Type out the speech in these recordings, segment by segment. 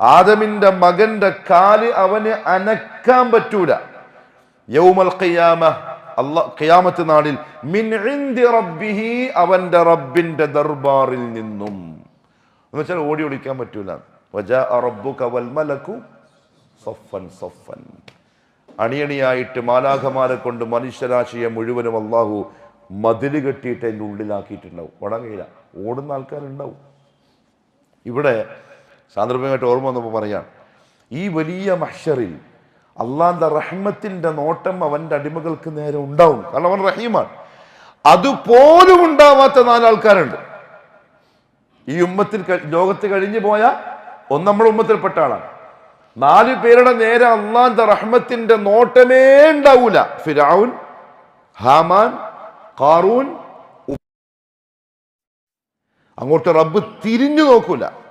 ആദമിന്റെ മകന്റെ കാൽ അവന് അനക്കാൻ പറ്റൂല. യൗമൽ ഖിയാമ അല്ലാ ഖിയാമത്ത് നാളിൽ മിൻ ഇൻദി റബ്ബിഹി അവന്റെ റബ്ബിന്റെ ദർബാറിൽ നിന്നും. എന്ന് വെച്ചാൽ ഓടി ഓടിക്കാൻ പറ്റൂല. റബ്ബുക വൽ മലകു സഫൻ സഫൻ അണിയണിയായിട്ട് മാലാഖമാരെ കൊണ്ട് മനുഷ്യരാശിയെ മുഴുവനും അള്ളാഹു മതിൽ കെട്ടിയിട്ട് അതിന്റെ ഉള്ളിലാക്കിയിട്ടുണ്ടാവും. ഓടാൻ കഴിയില്ല ഓടുന്ന ആൾക്കാരുണ്ടാവും. ഇവിടെ സാന്ദർഭികമായിട്ട് ഓർമ്മ വന്നപ്പോൾ പറയാം ഈ വലിയ മഷറിൽ അള്ളാന്റെ റഹ്മത്തിന്റെ നോട്ടം അവന്റെ അടിമകൾക്ക് നേരെ ഉണ്ടാവും. കാരണം അവൻ റഹീമാണ്. അതുപോലും ഉണ്ടാവാത്ത നാലാൾക്കാരുണ്ട്. ഈ ഉമ്മത്തിൽ ലോകത്ത് കഴിഞ്ഞു പോയ ഒന്ന് ഉമ്മത്തിൽപ്പെട്ട ആളാണ്. നാല് പേരുടെ നേരെ അള്ളാന്റെ റഹ്മത്തിന്റെ നോട്ടമേ ഉണ്ടാവൂല. ഫിരാവുൻ ഹാമാൻ കാറൂൻ അങ്ങോട്ട് റബ്ബ് തിരിഞ്ഞു നോക്കൂല.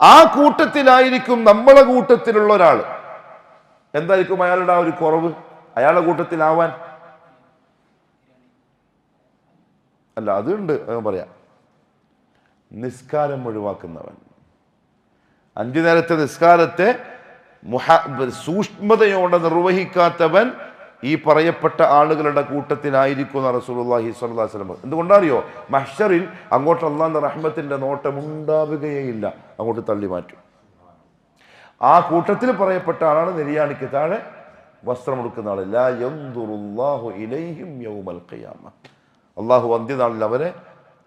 ആ കൂട്ടത്തിലായിരിക്കും നമ്മളെ കൂട്ടത്തിലുള്ള ഒരാൾ എന്തായിരിക്കും അയാളുടെ ആ ഒരു കുറവ്? അയാളുടെ കൂട്ടത്തിലാവാൻ? അല്ല അതുണ്ട് അത് പറയാം. നിസ്കാരം ഒഴിവാക്കുന്നവൻ. അഞ്ചു നേരത്തെ നിസ്കാരത്തെ സൂക്ഷ്മതയോടെ നിർവഹിക്കാത്തവൻ ഈ പറയപ്പെട്ട ആളുകളുടെ കൂട്ടത്തിനായിരിക്കുന്ന റസൂലുള്ളാഹി സ്വല്ലല്ലാഹി വസല്ലം എന്തുകൊണ്ടറിയോ? മഹ്ഷറിൽ അങ്ങോട്ട് അള്ളാന്റെ റഹ്മത്തിന്റെ നോട്ടം ഉണ്ടാവുകയേയില്ല. അങ്ങോട്ട് തള്ളി മാറ്റും. ആ കൂട്ടത്തിൽ പറയപ്പെട്ട ആളാണ് നെരിയാണിക്ക് താഴെ വസ്ത്രമെടുക്കുന്ന ആൾ ലാ യൻദുറുല്ലാഹു ഇലൈഹിം യൗമൽ ഖിയാമ. അള്ളാഹു അന്ത്യനാളിൽ അവരെ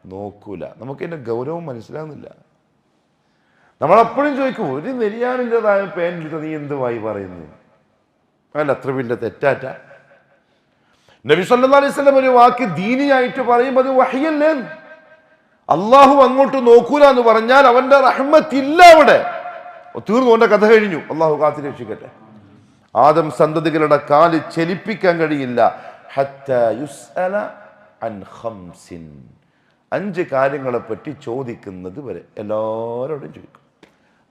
നോക്കൂല. നമുക്ക് എന്റെ ഗൗരവം മനസ്സിലാകുന്നില്ല. നമ്മളെപ്പോഴും ചോദിക്കും ഒരു നെരിയാണിന്റെതായ പേനിൽ നീ എന്തുവായി പറയുന്നു അല്ല അത്ര വലിയ തെറ്റാറ്റ. നബി സല്ലാ അലൈഹി വസല്ലം ഒരു വാക്ക് ദീനിയായിട്ട് പറയുമ്പോൾ അത് വഹിയല്ലേ? അള്ളാഹു അങ്ങോട്ട് നോക്കൂല എന്ന് പറഞ്ഞാൽ അവന്റെ റഹ്മത്തില്ല അവിടെ. തീർന്നു അവന്റെ കഥ കഴിഞ്ഞു. അള്ളാഹു കാത്തി രക്ഷിക്കട്ടെ. ആദം സന്തതികളുടെ കാൽ ചലിപ്പിക്കാൻ കഴിയില്ല. അഞ്ച് കാര്യങ്ങളെ പറ്റി ചോദിക്കുന്നത് വരെ എല്ലാവരോടും ചോദിക്കും.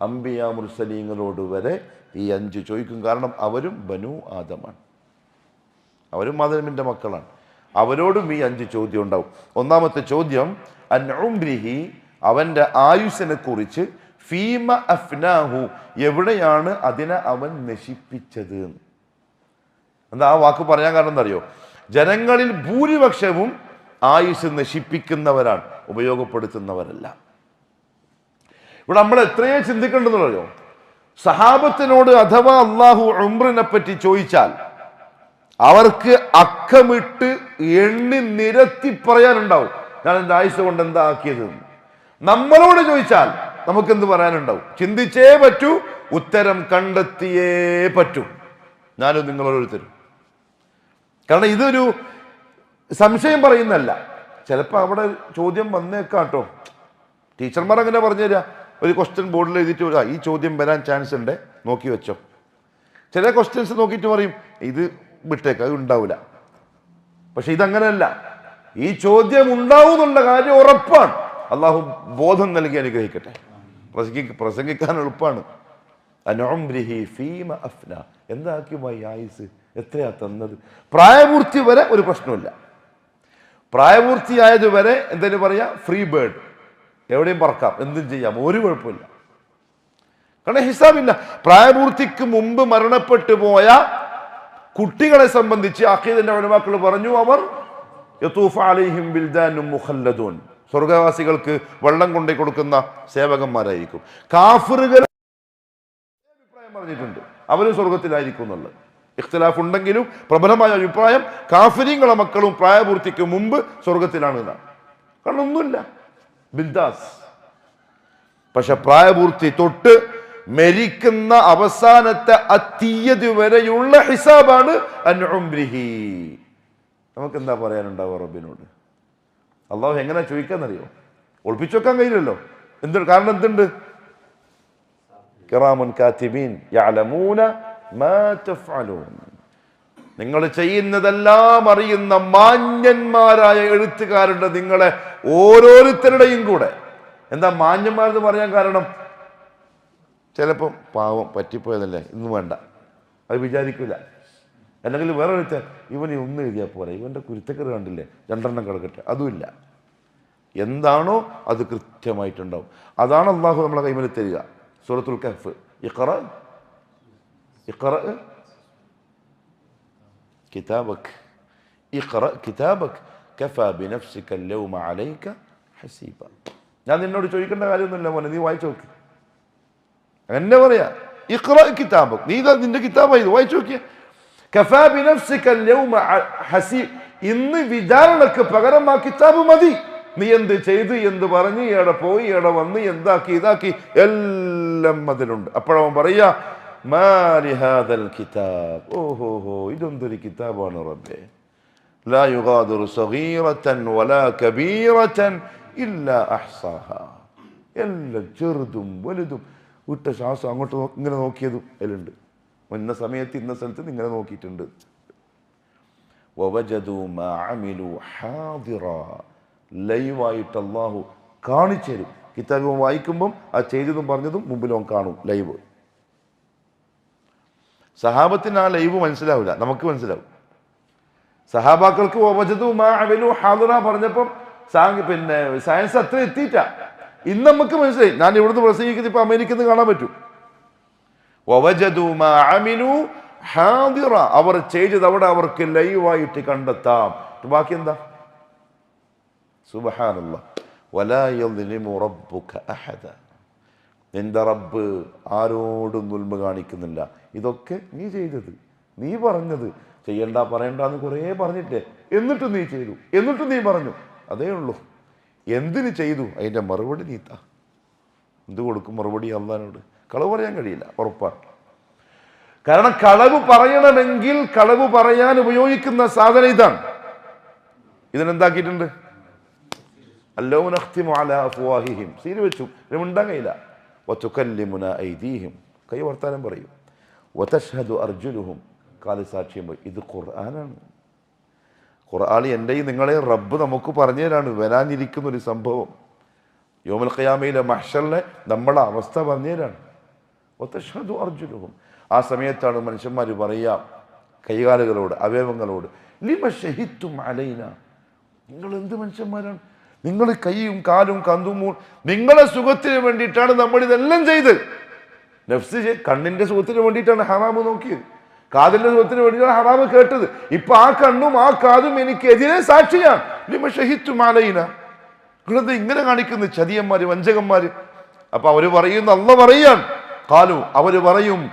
അംബിയ മുർസലീങ്ങളോട് വരെ ഈ അഞ്ച് ചോദിക്കും. കാരണം അവരും ബനു ആദമാണ്. അവരും ആദമിന്റെ മക്കളാണ്. അവരോടും ഈ അഞ്ച് ചോദ്യം ഉണ്ടാവും. ഒന്നാമത്തെ ചോദ്യം അൻ ഉംരിഹി അവന്റെ ആയുസിനെ കുറിച്ച് ഫീമ അഫ്നാഹു എവിടെയാണ് അതിനെ അവൻ നശിപ്പിച്ചത്. എന്താ ആ വാക്ക് പറയാൻ കാരണം എന്താ അറിയോ ജനങ്ങളിൽ ഭൂരിപക്ഷവും ആയുസ് നശിപ്പിക്കുന്നവരാണ് ഉപയോഗപ്പെടുത്തുന്നവരല്ല. ഇവിടെ നമ്മൾ എത്രയേ ചിന്തിക്കേണ്ടെന്നറിയോ സഹാബത്തിനോട് അഥവാ അള്ളാഹു ഉംറിനെ പറ്റി ചോദിച്ചാൽ അവർക്ക് അക്കമിട്ട് എണ്ണി നിരത്തി പറയാനുണ്ടാവും. ഞാൻ എന്റെ ആയുസ് കൊണ്ട് എന്താ ആക്കിയത്? നമ്മളോട് ചോദിച്ചാൽ നമുക്ക് എന്ത് പറയാനുണ്ടാവും? ചിന്തിച്ചേ പറ്റൂ ഉത്തരം കണ്ടെത്തിയേ പറ്റൂ. ഞാനും തരും കാരണം ഇതൊരു സംശയം പറയുന്നല്ല ചിലപ്പോൾ അവിടെ ചോദ്യം വന്നേക്കാട്ടോ ടീച്ചർമാർ അങ്ങനെ പറഞ്ഞു തരാ ഒരു ക്വസ്റ്റ്യൻ ബോർഡിൽ എഴുതിയിട്ട് വരിക ഈ ചോദ്യം വരാൻ ചാൻസ് ഉണ്ട്. നോക്കി വെച്ചോ. ചില ക്വസ്റ്റ്യൻസ് നോക്കിയിട്ട് പറയും ഇത് വിട്ടേക്ക് അത് ഉണ്ടാവില്ല പക്ഷെ ഇതങ്ങനെയല്ല. ഈ ചോദ്യം ഉണ്ടാവും എന്നുള്ള കാര്യം ഉറപ്പാണ്. അള്ളാഹു ബോധം നൽകി അനുഗ്രഹിക്കട്ടെ. പ്രസംഗി പ്രസംഗിക്കാൻ എളുപ്പമാണ് എന്താക്കിയുമായി ആയുസ്? എത്രയാ തന്നത്? പ്രായപൂർത്തി വരെ ഒരു പ്രശ്നമില്ല പ്രായപൂർത്തിയായതുവരെ എന്തെങ്കിലും പറയാ? ഫ്രീ ബേർഡ് എവിടെയും പറക്കാം എന്തും ചെയ്യാം ഒരു കുഴപ്പമില്ല. കാരണം ഹിസാബില്ല പ്രായപൂർത്തിക്ക് മുമ്പ് മരണപ്പെട്ടു പോയ കുട്ടികളെ സംബന്ധിച്ച് അഖീദിന്റെ ഒഴിവാക്കൾ പറഞ്ഞു അവർ യത്തൂഫ സ്വർഗവാസികൾക്ക് വെള്ളം കൊണ്ടു കൊടുക്കുന്ന സേവകന്മാരായിരിക്കും. കാഫറുകൾ അഭിപ്രായം പറഞ്ഞിട്ടുണ്ട്. അവരും സ്വർഗത്തിലായിരിക്കും എന്നുള്ളത്. ഇഖ്തിലാഫ് ഉണ്ടെങ്കിലും പ്രബലമായ അഭിപ്രായം കാഫര്യങ്ങളെ മക്കളും പ്രായപൂർത്തിക്ക് മുമ്പ് സ്വർഗത്തിലാണ് കാരണം ഒന്നുമില്ല. ബിന്ദാസ് പക്ഷെ പ്രായപൂർത്തി തൊട്ട് മരിക്കുന്ന അവസാനത്തെ അത്തീയതി വരെയുള്ള ഹിസാബാണ് അൻഉംരിഹി നമുക്ക് എന്താ പറയാനുണ്ടാവുക റബ്ബിനോട്? അള്ളാഹു എങ്ങനെ ചോദിക്കാന്നറിയോ? ഒളിപ്പിച്ചു വെക്കാൻ കഴിയില്ലല്ലോ. എന്ത് കാരണം എന്തുണ്ട്? കിറാമുൻ നിങ്ങൾ ചെയ്യുന്നതെല്ലാം അറിയുന്ന മാന്യന്മാരായ എഴുത്തുകാരുണ്ട് നിങ്ങളെ ഓരോരുത്തരുടെയും കൂടെ. എന്താ മാന്യന്മാരെന്ന് പറയാൻ കാരണം? ചിലപ്പം പാവം പറ്റിപ്പോയതല്ലേ? ഇന്ന് വേണ്ട. അത് വിചാരിക്കില്ല അല്ലെങ്കിൽ വേറെ വെച്ചാൽ ഇവൻ ഒന്ന് എഴുതിയാൽ പോരാ. ഇവന്റെ കുരുത്തക്കറി കണ്ടില്ലേ? രണ്ടെണ്ണം കിടക്കട്ടെ. അതുമില്ല. എന്താണോ അത് കൃത്യമായിട്ടുണ്ടാവും. അതാണ് അള്ളാഹു നമ്മളെ കൈമേൽ തരിക. സൂറത്തുൽ കഫ് ഇഖറ. ഇഖറ. കിതാബക്. ഇഖറ കിതാബക്. കഫാ ബിനഫ്സിക ലൗമ അലൈക ഹസീബ. ഞാൻ നിന്നോട് ചോദിക്കേണ്ട കാര്യമൊന്നുമില്ല മോനെ നീ വായിച്ചു നോക്ക്. എന്നെ പറയാ ഇഖ്റ കിതാബ് നീ നിന്റെ കിതാബായി വായിച്ചു നോക്കിയ കഫാ ബിനഫ്സിക അ- ഹസീബ് ഇന്ന് വിചാരണക്ക് പകരം ആ കിതാബ് മതി. നീ എന്ത് ചെയ്തു എന്ത് പറഞ്ഞു ഇവിടെ പോയി ഇവിടെ വന്ന് എന്താക്കി ഇതാക്കി എല്ലാം അതിലുണ്ട്. അപ്പോഴവൻ പറയാ ഹാദൽ കിതാബ്. ഓഹോ ഹോ ഇതെന്തൊരു കിതാബാണ് റബ്ബേ. لا يغادر صغيرة ولا كبيرة إلا أحصاها. إلا ചെറുതും വലുതും വിട്ട ശ്വാസം അങ്ങോട്ട് ഇങ്ങനെ നോക്കിയതും എല്ലുണ്ട് ഇന്ന സമയത്ത് ഇന്ന സ്ഥലത്ത് ഇങ്ങനെ നോക്കിയിട്ടുണ്ട്. ലൈവായിട്ട് അള്ളാഹു കാണിച്ചു തരും. കിതാബ് വായിക്കുമ്പം ആ ചെയ്തതും പറഞ്ഞതും മുമ്പിൽ അവൻ കാണും ലൈവ്. സഹാബത്തിന് ആ ലൈവ് മനസ്സിലാവില്ല. നമുക്ക് മനസ്സിലാവും. സഹാബാക്കൾക്ക് പറഞ്ഞപ്പം പിന്നെ സയൻസ് അത്ര എത്തിയിട്ട. ഇന്ന് നമുക്ക് മനസ്സിലായി. ഞാൻ ഇവിടുന്ന് പ്രസംഗിക്കുന്നത് ഇപ്പൊ അമേരിക്കന്ന് കാണാൻ പറ്റും. അവർ ചെയ്തത് അവിടെ അവർക്ക് ലൈവായിട്ട് കണ്ടെത്താം. ബാക്കി എന്താ? അഹദ. നിന്റെ റബ്ബ് ആരോടും നുൽമ കാണിക്കുന്നില്ല. ഇതൊക്കെ നീ ചെയ്തത്. നീ പറഞ്ഞത്. ചെയ്യണ്ട പറയണ്ട എന്ന് കുറേ പറഞ്ഞിട്ടേ എന്നിട്ടും നീ ചെയ്തു. എന്നിട്ടും നീ പറഞ്ഞു. അതേ ഉള്ളൂ. എന്തിന് ചെയ്തു? അതിന്റെ മറുപടി നീത്ത എന്ത് കൊടുക്കും മറുപടി അള്ളഹാനോട്? കളവ് പറയാൻ കഴിയില്ല. ഉറപ്പാണ്. കാരണം കളവ് പറയണമെങ്കിൽ കളവ് പറയാൻ ഉപയോഗിക്കുന്ന സാധനം ഇതാണ്. ഇതിനെന്താക്കിയിട്ടുണ്ട്? അല്ലോഹിം സീരി വെച്ചു. ഇത് മിണ്ടാൻ കഴിയില്ല. ഐദീഹിം. കൈ വർത്താനം പറയും. വതഷ്ഹദു അർജുലുഹും കാൽ സാക്ഷ്യം പോയി ഇത് ഖുർആനാണ്. ഖുർആൻ എന്റെയും നിങ്ങളെ റബ്ബ് നമുക്ക് പറഞ്ഞു തരാണ് വരാനിരിക്കുന്ന ഒരു സംഭവം. യോമൽ ഖയാമയിലെ മഹ്ഷറിലെ നമ്മളെ അവസ്ഥ പറഞ്ഞു തരാണ് ഒത്തഷതു അർജുനവും ആ സമയത്താണ് മനുഷ്യന്മാർ പറയുക കൈകാലുകളോട് അവയവങ്ങളോട് ലിമ ഷഹിത്തും അലൈന? നിങ്ങൾ എന്ത് മനുഷ്യന്മാരാണ്? നിങ്ങൾ കൈയും കാലും കന്തും നിങ്ങളെ സുഖത്തിന് വേണ്ടിയിട്ടാണ് നമ്മൾ ഇതെല്ലാം ചെയ്ത് നഫ്സ് കണ്ണിന്റെ സുഖത്തിന് വേണ്ടിയിട്ടാണ് ഹറാമ് നോക്കിയത്. കാതിന്റെ സുഖത്തിന് വേണ്ടിയാണ് ഹറാമ് കേട്ടത്. ഇപ്പൊ ആ കണ്ണും ആ കാതും എനിക്ക് എതിരെ സാക്ഷിയാണ് അലൈന നിങ്ങളത് ഇങ്ങനെ കാണിക്കുന്നു ചതിയന്മാര് വഞ്ചകന്മാര്. അപ്പൊ അവർ പറയുന്ന അല്ല പറയാൻ കാലു അവർ പറയും.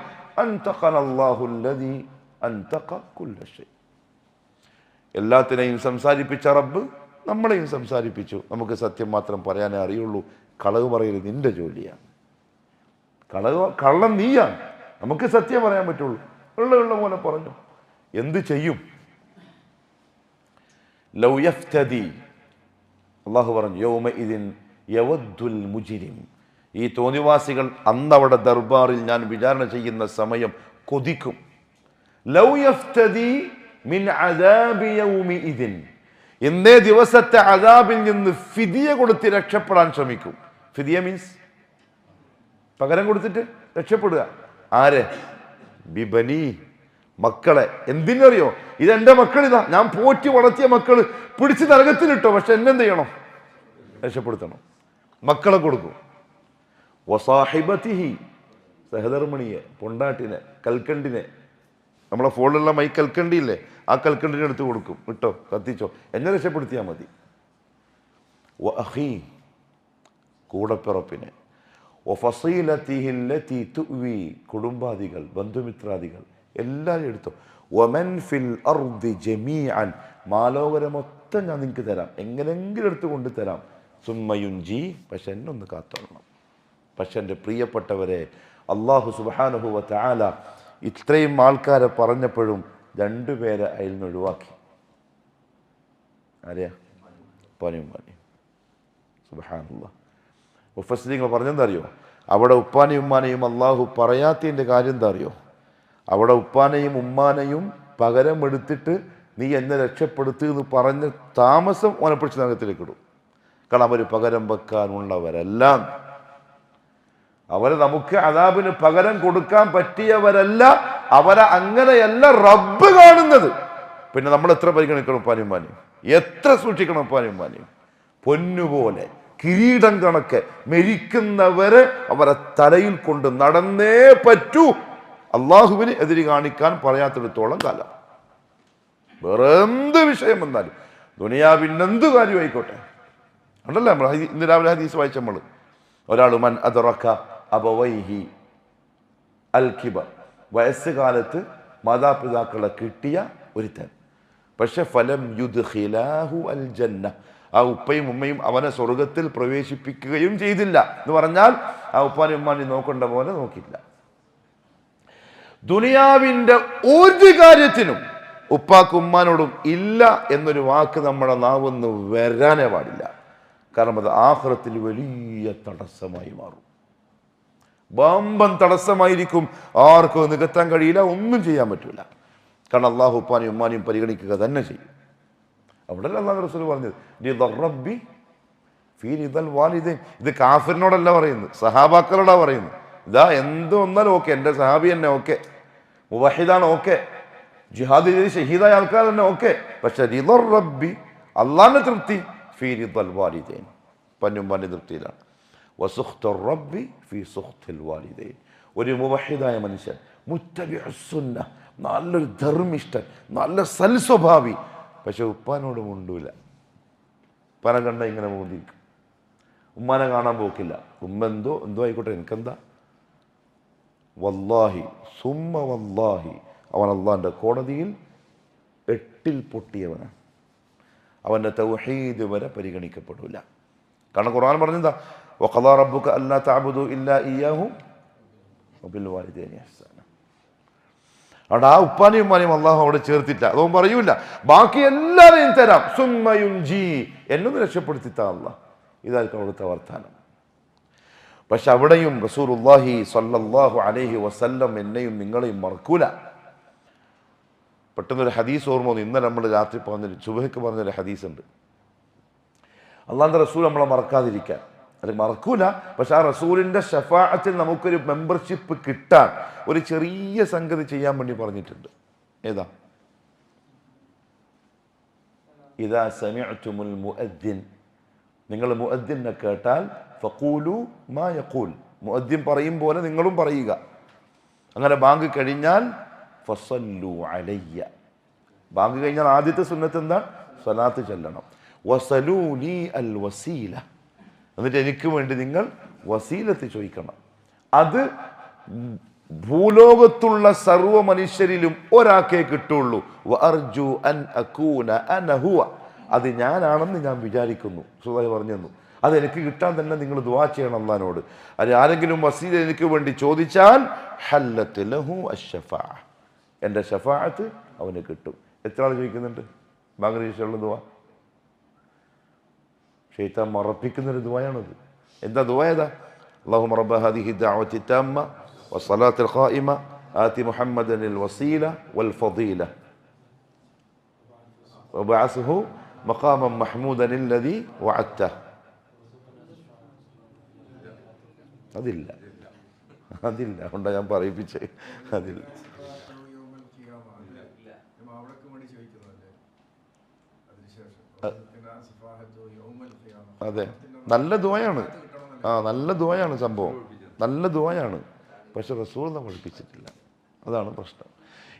എല്ലാത്തിനെയും സംസാരിപ്പിച്ച റബ്ബ് നമ്മളെയും സംസാരിപ്പിച്ചു. നമുക്ക് സത്യം മാത്രം പറയാനേ അറിയുള്ളൂ. കളവ് പറയൽ നിന്റെ ജോലിയാണ്. കളവ് കള്ളം നീയാണ്. നമുക്ക് സത്യം പറയാൻ പറ്റുള്ളൂ. ഉള്ള ഉള്ള പോലെ പറഞ്ഞു. എന്ത് ചെയ്യും? അള്ളാഹു പറഞ്ഞു യോമ ഇതിൻ യവദ്ദുൽ മുജിരിം. ഈ തോന്നിവാസികൾ അന്നവിടെ ദർബാറിൽ ഞാൻ വിചാരണ ചെയ്യുന്ന സമയം കൊതിക്കും. ലൗ യഫ്തദി മിൻ അദാബി ഇതിൻ ഇന്നേ ദിവസത്തെ അദാബിൽ നിന്ന് ഫിദിയ കൊടുത്ത് രക്ഷപ്പെടാൻ ശ്രമിക്കും. ഫിദിയ മീൻസ് പകരം കൊടുത്തിട്ട് രക്ഷപ്പെടുക. ആരെ? ബിബനി മക്കളെ എന്തിനറിയോ? ഇതെന്റെ മക്കളിതാ. ഞാൻ പോറ്റി വളർത്തിയ മക്കൾ പിടിച്ച് നരകത്തിലിട്ടോ പക്ഷെ എന്നെന്ത് ചെയ്യണം രക്ഷപ്പെടുത്തണം. മക്കളെ കൊടുക്കും. വസാഹിബത്തിഹി സഹധർമ്മിണിയെ പൊണ്ടാട്ടിനെ കൽക്കണ്ടിനെ. നമ്മളെ ഫോണിലുള്ള മൈ കൽക്കണ്ടി ഇല്ലേ ആ കൽക്കണ്ടിനെ എടുത്ത് കൊടുക്കും. ഇട്ടോ കത്തിച്ചോ. എന്നെ രക്ഷപ്പെടുത്തിയാൽ മതി. അഖീ കൂടപ്പിറപ്പിനെ. ഒഫസീലത്തിഹില്ലത്തി തുവി കുടുംബാദികൾ ബന്ധുമിത്രാദികൾ എല്ലാവരും എടുത്തു. ഒമൻ ഫിൽ അർദി ജമീഅൻ അൻ മൊത്തം ഞാൻ നിങ്ങൾക്ക് തരാം. എങ്ങനെങ്കിലും എടുത്തു കൊണ്ട് തരാം സുമ്മയുഞ്ചി പക്ഷെ എന്നെ ഒന്ന് കാത്തോളണം. പക്ഷെ എന്റെ പ്രിയപ്പെട്ടവരെ അള്ളാഹു സുബാനുഹുവ താല ഇത്രയും ആൾക്കാരെ പറഞ്ഞപ്പോഴും രണ്ടുപേരെ അതിൽ നിന്ന് ഒഴിവാക്കി. ആരെയാ? പനിയും പനിയും. സുബാനുള്ള മുഫസ്ലിങ്ങൾ പറഞ്ഞെന്താ അറിയോ അവിടെ ഉപ്പാനെയും ഉമ്മാനെയും അള്ളാഹു പറയാത്തതിന്റെ കാര്യം എന്താ അറിയോ അവിടെ ഉപ്പാനെയും ഉമ്മാനെയും പകരം എടുത്തിട്ട് നീ എന്നെ രക്ഷപ്പെടുത്തു എന്ന് പറഞ്ഞ് താമസം ഓനെ പിടിച്ച് നഗരത്തിലേക്ക് ഇടും. കാരണം അവർ പകരം വെക്കാനുള്ളവരെല്ലാം. അവരെ നമുക്ക് അതാബിന് പകരം കൊടുക്കാൻ പറ്റിയവരല്ല. അവരെ അങ്ങനെയല്ല റബ്ബ് കാണുന്നത്. പിന്നെ നമ്മൾ എത്ര പരിഗണിക്കണം ഉപ്പാനും ഉമ്മാനെയും? എത്ര സൂക്ഷിക്കണം ഉപ്പാനും ഉമ്മാനെയും? പൊന്നുപോലെ. കിരീടം കണക്ക്. മെരിക്കുന്നവരെ അവരെ തലയിൽ കൊണ്ട് നടന്നേ പറ്റൂ. അള്ളാഹുവിന് എതിരി കാണിക്കാൻ പറയാത്തിടത്തോളം കാലം. വേറെ എന്ത് വിഷയം വന്നാലും. ദുനിയാവിന്റെ എന്ത് കാര്യമായിക്കോട്ടെ ഉണ്ടല്ലേ നമ്മൾ ഇന്ന് രാവിലെ ഹദീസ് വായിച്ച നമ്മൾ ഒരാൾ മൻ അതറക്ക അബവൈഹി അൽ കിബർ വയസ്സുകാലത്ത് മാതാപിതാക്കളെ കിട്ടിയ ഒരുത്തൻ. പക്ഷെ ഫലം യുദ്ഖിലാഹു അൽ ജന്ന ആ ഉപ്പയും ഉമ്മയും അവനെ സ്വർഗത്തിൽ പ്രവേശിപ്പിക്കുകയും ചെയ്തില്ല എന്ന് പറഞ്ഞാൽ ആ ഉപ്പാനും ഉമ്മാനും നോക്കേണ്ട പോലെ നോക്കില്ല ദുനിയാവിന്റെ ഒരു കാര്യത്തിനും ഉപ്പാക്കും ഉമ്മാനോടും ഇല്ല എന്നൊരു വാക്ക് നമ്മുടെ നാവൊന്ന് വരാനേ പാടില്ല. കാരണം അത് ആഹ്റത്തിൽ വലിയ തടസ്സമായി മാറും. ബമ്പം തടസ്സമായിരിക്കും. ആർക്കും നികത്താൻ കഴിയില്ല ഒന്നും ചെയ്യാൻ പറ്റില്ല. കാരണം അള്ളാഹു ഉപ്പാനെയും ഉമ്മാനെയും പരിഗണിക്കുക തന്നെ ചെയ്യും. അവിടെ അള്ളാഹു റസൂൽ പറഞ്ഞത്. "റിദ റബ്ബി ഫീ റിദൽ വാലിദൈൻ." ഇത് കാഫിറിനോടല്ല പറയുന്നത് സഹാബാക്കളോടാ പറയുന്നത്. ഇതാ എന്ത് വന്നാലും ഓക്കെ എന്റെ സഹാബി തന്നെ ഓക്കെ മുബഹിദാണ് ഓക്കെ ജിഹാദ് ചെയ്ത് ഷഹീദായ ആൾക്കാർ തന്നെ ഓക്കെ പക്ഷെ റിദർ റബ്ബി അള്ളാഹിന്റെ തൃപ്തി ഫീ റിദൽ വാലിദൈൻ. പന്നും പന്നി തൃപ്തിയിലാണ്. റബ്ബി ഫീ സുഖ്തിൽ വാലിദൈൻ. ഒരു മുബഹിദായ മനുഷ്യൻ മുത്തബിഅസ്സുന്ന നല്ലൊരു ധർമ്മിഷ്ഠൻ നല്ല സൽസ്വഭാവി പക്ഷെ ഉപ്പാനോട് മുണ്ടൂല. ഉപ്പാനെ കണ്ട ഇങ്ങനെ മോദിക്കും ഉമ്മാനെ കാണാൻ പോക്കില്ല. ഉമ്മ എന്തോ എന്തോ ആയിക്കോട്ടെ എനിക്കെന്താ? വല്ലാഹി സുമ്മ വല്ലാഹി. അവൻ അള്ളാന്റെ കോടതിയിൽ എട്ടിൽ പൊട്ടിയവനാണ്. അവന്റെ തൗഹീദ് വരെ പരിഗണിക്കപ്പെടില്ല കാരണം ഖുർആൻ പറഞ്ഞെന്താ? വഖദാ റബ്ബുക അല്ലാ തഅബുദു ഇല്ലാ ഇയ്യാഹു വബിൽ വാലിദൈനി ഇഹ്സാന അവിടെ ആ ഉപ്പാനെയും ഉമ്മാനെയും അള്ളാഹു അവിടെ ചേർത്തിട്ട അതൊന്നും പറയൂല. ബാക്കി എല്ലാവരെയും തരാം. സുമ്മയും ജി എന്നൊന്ന് രക്ഷപ്പെടുത്തിത്ത അള്ളാഹ് ഇതായിരിക്കും അവിടുത്തെ വർത്താനം. പക്ഷെ അവിടെയും റസൂറുല്ലാഹി സല്ലല്ലാഹു അലൈഹി വസല്ലം എന്നെയും നിങ്ങളെയും മറക്കൂല. പെട്ടെന്നൊരു ഹദീസ് ഓർമ്മ വന്നു. ഇന്നലെ നമ്മൾ രാത്രി പറഞ്ഞൊരു ചുബഹയ്ക്ക് പറഞ്ഞൊരു ഹദീസ് ഉണ്ട് അള്ളാഹിന്റെ റസൂൽ നമ്മളെ മറക്കാതിരിക്കാൻ. അത് മറക്കൂല. പക്ഷെ ആ റസൂലിന്റെ ഷഫാഅത്തിൽ നമുക്കൊരു മെമ്പർഷിപ്പ് കിട്ടാൻ ഒരു ചെറിയ സംഗതി ചെയ്യാൻ വേണ്ടി പറഞ്ഞിട്ടുണ്ട്. ഏതാ? ഇതാ സമയത്തുമുൽ മുഅദ്ദിൻ. നിങ്ങൾ മുഅദ്ദിനെ കേട്ടാൽ ഫഖൂലു മാ യഖൂൽ. മുഅദ്ദിൻ പറയും പോലെ നിങ്ങളും പറയുക. അങ്ങനെ ബാങ്ക് കഴിഞ്ഞാൽ ഫസല്ലു അലയ്യ. ബാങ്ക് കഴിഞ്ഞാൽ ആദ്യത്തെ സുന്നത്ത് എന്താ സ്വലാത്ത് ചെല്ലണം. വസലൂലി അൽ വസീല. എന്നിട്ട് എനിക്ക് വേണ്ടി നിങ്ങൾ വസീലത്ത് ചോദിക്കണം. അത് ഭൂലോകത്തുള്ള സർവ മനുഷ്യരിലും ഒരാക്കേ കിട്ടുള്ളൂ. അൻ അത് ഞാനാണെന്ന് ഞാൻ വിചാരിക്കുന്നു. സുധായി പറഞ്ഞു തന്നു അത് എനിക്ക് കിട്ടാൻ തന്നെ നിങ്ങൾ ദുവാ ചെയ്യണം അള്ളഹാനോട്. അത് ആരെങ്കിലും വസീല എനിക്ക് വേണ്ടി ചോദിച്ചാൽ ഹല്ലത്ത് ലഹു എന്റെ ഷഫാത്ത് അവന് കിട്ടും. എത്ര ആൾ ചോദിക്കുന്നുണ്ട്? ബാംഗ്ലദേശിലുള്ള ദുവാ ഷെയ്ത്താൻ മറപ്പിക്കുന്നൊരു ദുവായാണത് എന്താ ദുവാ ഏതാ اللهم رب هذه الدعوة التامة والصلاة القائمة آت محمدا الوسيلة والفضيلة وبعثه مقاما محمودا الذي وعدته അതില്ല അതില്ല അതുകൊണ്ടാ ഞാൻ പറയിപ്പിച്ച് അതില്ല അവിടേക്ക് വേണ്ടി ചോദിക്കുന്നതല്ലേ അതിനുശേഷം അതെ. നല്ല ദുവയാണ് ആ നല്ല ദുവയാണ് സംഭവം. നല്ല ദുവയാണ് പക്ഷെ റസൂൾ നമ്മൾ പഠിപ്പിച്ചിട്ടില്ല. അതാണ് പ്രശ്നം.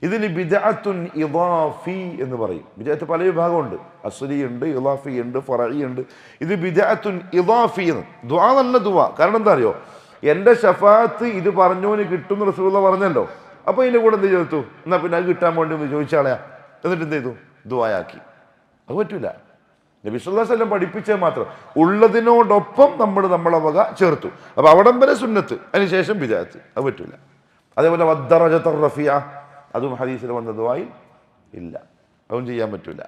ഇതിന് ബിദഅത്തുൻ ഇദാഫി എന്ന് പറയും. ബിദഅത്ത് പല വിഭാഗമുണ്ട്. അസ്ലി ഉണ്ട് ഇദാഫി ഉണ്ട് ഫറഈ ഉണ്ട്. ഇത് ബിദഅത്തുൻ ഇദാഫി എന്ന്. ദുവാ നല്ല ദുവാ കാരണം എന്താ അറിയോ? എന്റെ ഷഫാത്ത് ഇത് പറഞ്ഞോന് കിട്ടും എന്ന് റസൂൽ പറഞ്ഞല്ലോ. അപ്പോൾ ഇതിന്റെ കൂടെ എന്ത് ചേർത്തു എന്നാൽ പിന്നെ അത് കിട്ടാൻ വേണ്ടി ചോദിച്ചാളയാ എന്നിട്ട് എന്ത് ചെയ്തു? ദുവായാക്കി അത് പറ്റൂല. നബി സല്ലല്ലാഹു അലൈഹി വസല്ലം പഠിപ്പിച്ചത് മാത്രം. ഉള്ളതിനോടൊപ്പം നമ്മൾ നമ്മളെ വക ചേർത്തു. അപ്പോൾ അവിടം വരെ സുന്നത്ത്. അതിനുശേഷം ബിദാത്ത് അത് പറ്റില്ല അതേപോലെ വദ്ദറജത്തർ റഫിയ അതും ഹദീസിൽ വന്നതുമായി ഇല്ല. അതും ചെയ്യാൻ പറ്റൂല.